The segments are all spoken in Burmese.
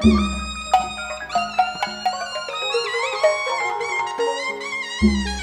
Thank you.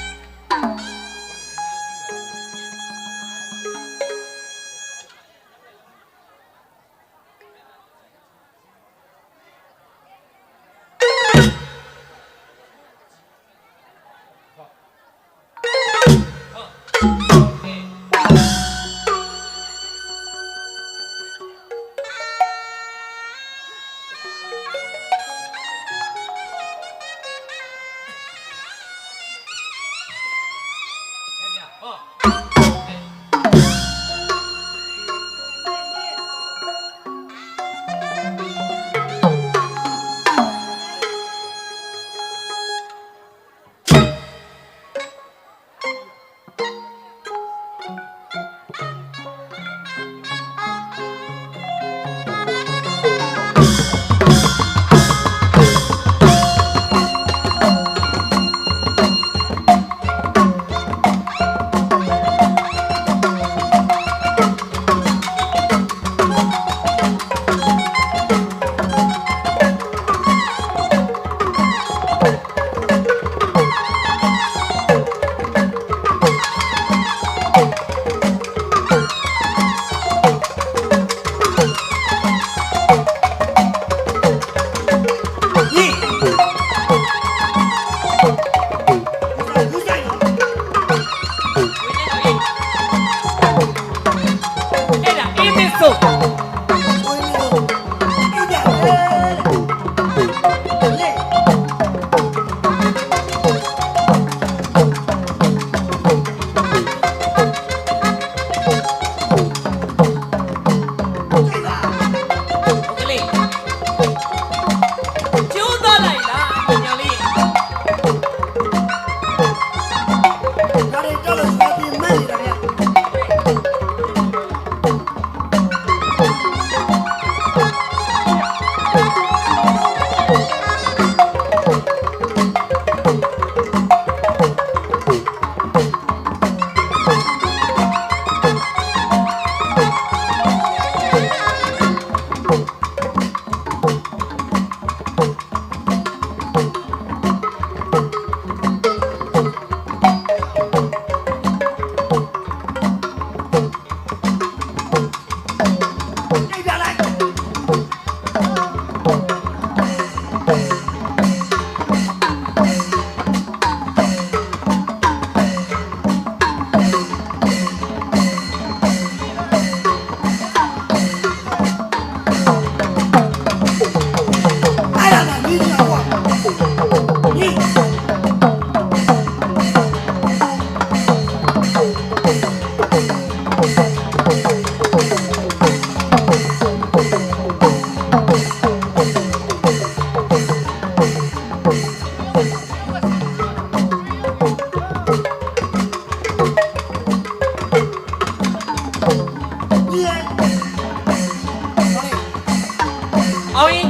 Oh.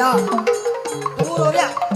ရဘုရားဗျ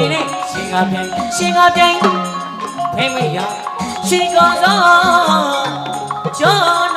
နေနဲ့ရှင်ကပြိုင်ရှင်ကပြိုင်ဖေးမရရှင်ကစားကျော်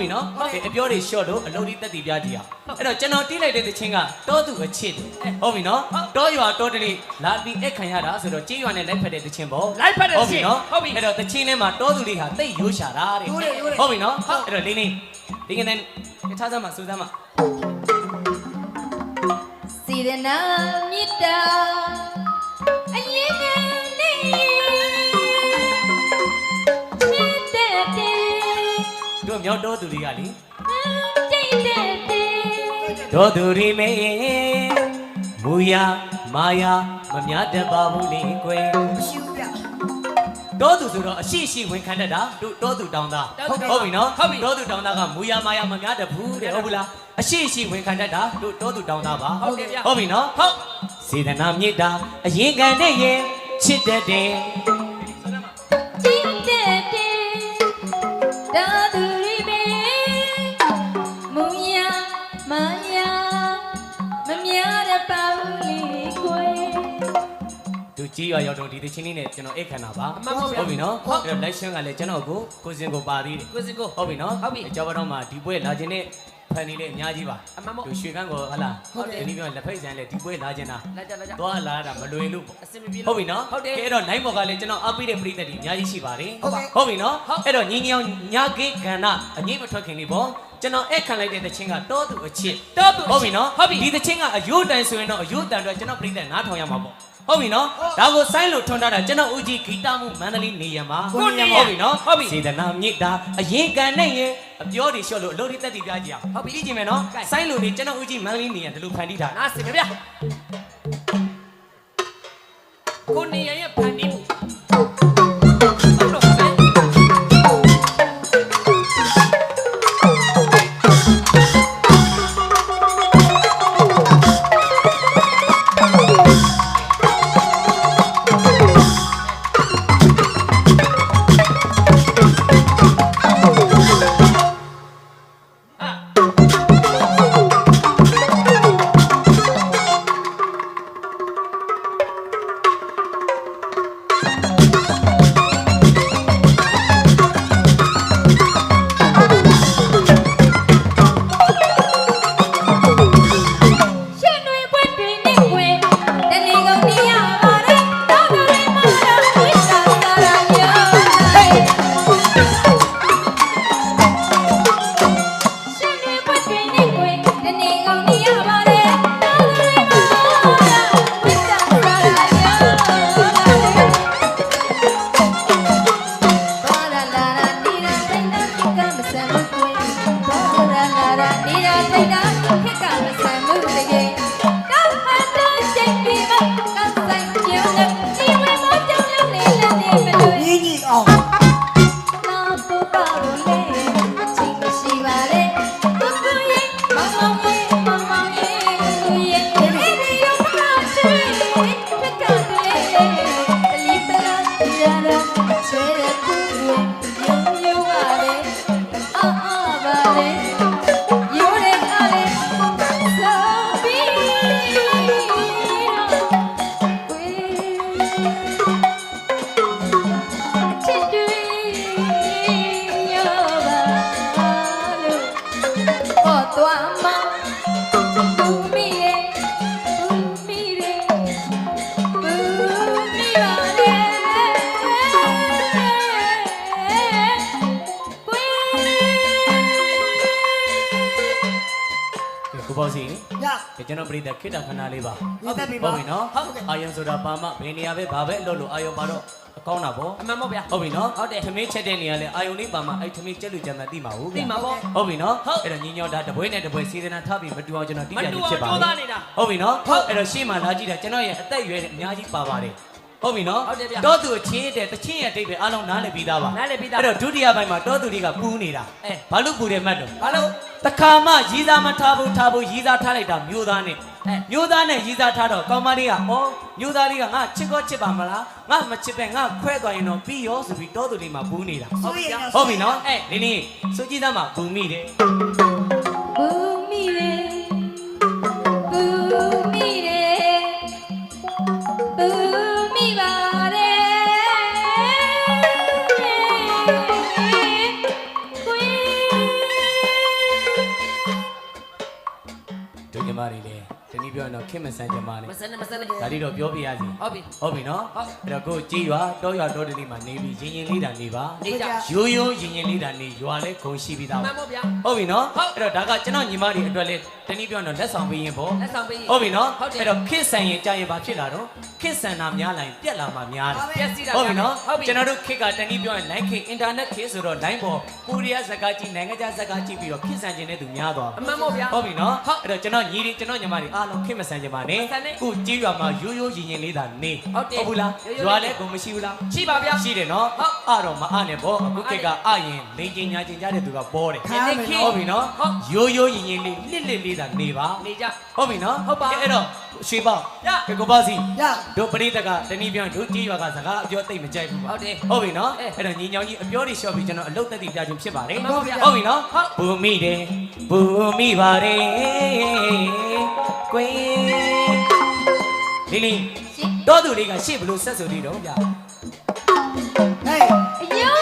ပြီနော်အပြောတွေ short တော့အလုပ်လေးတက်တည်ပြကြည့်အောင်အဲ့တော့ကျွန်တော်တီးလိုက်တဲ့တခြင်းကတောသူအချစ်ဟုတ်ပြီနော်တောရွာတောတလေးလာပြီးအခခံရတာဆိုတော့ကြေးရွာနဲ့လိုက်ဖက်တဲ့တခြင်းပေါ့လိုက်ဖက်တဲ့တခြင်းနော်ဟုတ်ပြီအဲ့တော့တခြင်းထဲမှာတောသူလေးဟာတိတ်ရိုးရှာတာတဲ့ရိုးတယ်ရိုးတယ်ဟုတ်ပြီနော်အဲ့တော့လေးလေးဒီကနေ့ထားစမ်းမစူးစမ်းမစီရနာမြစ်တာအရင်က တို့မြောက်တောသူလေးကလေတိတ်တဲ့တဲ့တောသူရီမေမူယာမာယာမများတတ်ပါဘူးလေကွယ်ရှူပြတောသူဆိုတော့အရှိရှိဝင်ခံတတ်တာတို့တောသူတောင်းသားတောသူဟုတ်ပြီနော်ဟုတ်ပြီတောသူတောင်းသားကမူယာမာယာမများတတ်ဘူးတဲ့ဟုတ်ဘူးလားအရှိရှိဝင်ခံတတ်တာတို့တောသူတောင်းသားပါဟုတ်တယ်ဗျာဟုတ်ပြီနော်ဟုတ်စေတနာမြစ်တာအရင်ကန်တဲ့ရင်ချစ်တတ်တယ် ရွာရောက်တော့ဒီတချင်းလေးနဲ့ကျွန်တော်အိတ်ခန္ဓာပါအမှန်ပါဗျာဟုတ်ပြီနော်ဟုတ်အဲ့တော့လိုက်ရှင်ကလည်းကျွန်တော်ကိုကိုစင်ကိုပါသေးတယ်ကိုစင်ကိုဟုတ်ပြီနော်ဟုတ်ပြီအကြောတော့မှဒီပွဲလာခြင်းနဲ့ဖန်နေလေအများကြီးပါအမှန်ပေါ့သူရွှေကန်းကိုဟလာဟုတ်တယ်ဒီနေ့ကလက်ဖိတ်ဆန်လေဒီပွဲလာခြင်းတာလာကြလာကြသွားလာတာမလွယ်လို့ပေါ့အစင်မပြေဟုတ်ပြီနော်ဟုတ်တယ်ကဲအဲ့တော့ line ပေါ်ကလည်းကျွန်တော်အားပေးတဲ့ပရိသတ်တွေအများကြီးရှိပါတယ်ဟုတ်ကဲ့ဟုတ်ပြီနော်ဟုတ်အဲ့တော့ညီညီအောင်ညာကေကန္နာအငိမ့်မထွက်ခင်လေးပေါ့ကျွန်တော်အဲ့ခံလိုက်တဲ့တခြင်းကတောသူအချစ်တော့သူဟုတ်ပြီနော်ဟုတ်ပြီဒီတခြင်းကအယိုးတန်ဆိုရင်တော့အယိုးတန်တော့ကျွန်တော်ပရိသတ်နားထောင်ရမှာပေါ့ ဟုတ်ပြီနော်ဒါကိုဆိုင်းလို့ထွန်းထားတာကျွန်တော်ဦးကြီးဂီတမှုမန္တလေးနေရမှာကိုနေရဟုတ်ပြီနော်ဟုတ်ပြီစေတနာမြစ်တာအရင်ကန်နဲ့ရင်အပြောတွေလျှော့လို့အလုပ်တွေတက်တည်ပြကြည့်အောင်ဟုတ်ပြီကြည့်ကြည့်မယ်နော်ကဲဆိုင်းလို့နေကျွန်တော်ဦးကြီးမန္တလေးနေရဒီလိုဖန်တီးထားနားစင်ဗျာကိုနေရရဲ့ဖန်တီးမှု ခိတ္တခဏလေးပါဟုတ်ကဲ့ပြီဟုတ်ပြီနော်ဟုတ်ကဲ့အာယုံဆိုတာပါမဘယ်နေရာပဲဘာပဲအလုပ်လို့အာယုံပါတော့အကောင်းတာပေါ့အမှန်ပေါ့ဗျာဟုတ်ပြီနော်ဟုတ်တယ်ထမင်းချက်တဲ့နေရာလဲအာယုံလေးပါမအဲ့ထမင်းချက်လို့ကြမ်းမှသိမှာဟုတ်သိမှာပေါ့ဟုတ်ပြီနော်ဟုတ်အဲ့တော့ညီညောတာတပွဲနဲ့တပွဲစီစဉ်တာထားပြီးမတူအောင်ကျွန်တော်တိမကျတူနေအောင်ဖြစ်ပါကြိုးတစားယ်နေတာဟုတ်ပြီနော်ဟုတ်အဲ့တော့ရှေ့မှာလာကြည့်တာကျွန်တော်ရဲ့အသက်အရွယ်အများကြီးပါပါတယ်ဟုတ်ပြီနော်ဟုတ်တယ်ဗျတောသူအချင်းတဲ့တချင်းရဲ့အတိတ်ပဲအားလုံးနားလည်ပြီးသားပါနားလည်ပြီးသားအဲ့တော့ဒုတိယပိုင်းမှာတောသူတွေကပူးနေတာအဲဘာလို့ပူတယ်မှတ်တော့ဘာလို့တခါမှရီးသားမထားဘူးထားဘူးရီးသားထားလိုက်တာမျိုးသားနဲ့ အဲမျိုးသားနဲ့ရီးသားထားတော့ကောင်မလေးကဩမျိုးသားလေးကငါချစ်ကောချစ်ပါမလားငါမချစ်ပဲငါခွဲသွားရင်တော့ပြီးရောဆိုပြီးတောသူလေးမှာပူးနေတာဆိုရင်တော့ဟုတ်ပြီနော်အဲဒီနေ့စုကြည်သားမှာပူမိတယ်ဘူမိရေဘူမိရေဘူမိပါ လည်းဒီနေ့ပြောရင်တော့ခင်မဆန်းကြမနဲ့မစနဲ့မစနဲ့ ဒါလေးတော့ပြောပြရစီဟုတ်ပြီဟုတ်ပြီနော်ဟုတ် အဲ့တော့ကိုကြည်ရွာတောရွာတောတလေးမှာနေပြီးရင်ရင်လေးတာနေပါနေကြရိုးရိုးရင်ရင်လေးတာနေရွာလဲဂုံရှိပြီးသားမှပါ န်မို့ဗျာ ဟုတ်ပြီနော်ဟုတ် အဲ့တော့ဒါကကျွန်တော်ညီမတွေအတွက်လဲတနည်းပြောရင်တော့လက်ဆောင်ပေးရင်ပေါ့လက်ဆောင်ပေးရင် ဟုတ်ပြီနော်ဟုတ်တယ်အဲ့တော့ခစ်ဆန်ရင်ကြာရင်ဘာဖြစ်လာတော့ခစ်ဆန်တာများလာရင်ပြက်လာမှများတယ် ပြက်စီတာဟုတ်ပြီနော်ဟုတ်ပြီ ကျွန်တော်တို့ခစ်ကတနည်းပြောရင် line ခစ် internet ခစ်ဆိုတော့ line ပေါ်ကိုရီးယားစကားကြည့်နိုင်ငံခြားစကားကြည့်ပြီးတော့ခစ်ဆန်ခြင်းတဲ့သူများသွားအမှန်မို့ဗျာဟုတ်ပြီနော်ဟုတ်အဲ့တော့ကျွန်တော်ညီတွေကျွန်တော်ညီမတွေအားလုံးခစ်မဆန်ကြပါနဲ့မဆန်နဲ့ခုကြေးရွာမှာရိုးရိုးရင်ရင်လေးသာနေဟုတ်တယ်ဘူးလားရိုးရိုးရွာလဲကုန်မရှိဘူးလားရှိပါဗျာရှိတယ်နော်ဟုတ်အတော့မအနဲ့ပေါ့အခုခေတ်ကအရင်လိန်ကျင်ညာကျင်ကြတဲ့သူကပေါ်တယ်ခါမယ်ဟုတ်ပြီနော်ဟုတ်ရိုးရိုးရင်ရင်လေးလစ်လစ်လေးသာနေပါနေကြဟုတ်ပြီနော်ဟုတ်ပါကဲအဲ့တော့ရွှေပေါက်ရကဲကိုပါစီရတို့ပရိသတ်ကတနည်းပြောရင်တို့ကြေးရွာကစကားအပြောသိမ့်မကြိုက်ဘူးပါဟုတ်တယ်ဟုတ်ပြီနော်အဲအဲ့တော့ညီညောင်ကြီးအပြောတွေလျှော့ပြီးကျွန်တော်အလုတ်သက်တည်ပြခြင်းဖြစ်ပါတယ်မှန်ပါဗျာဟုတ်ပြီနော်ဟုတ်ဘူမိတယ်ဘူမိပါတယ် လီလီရှင်တော့သူလေးကရှေ့ဘလို့ဆက်ဆိုနေတော့ဗျာဟေးအယုံ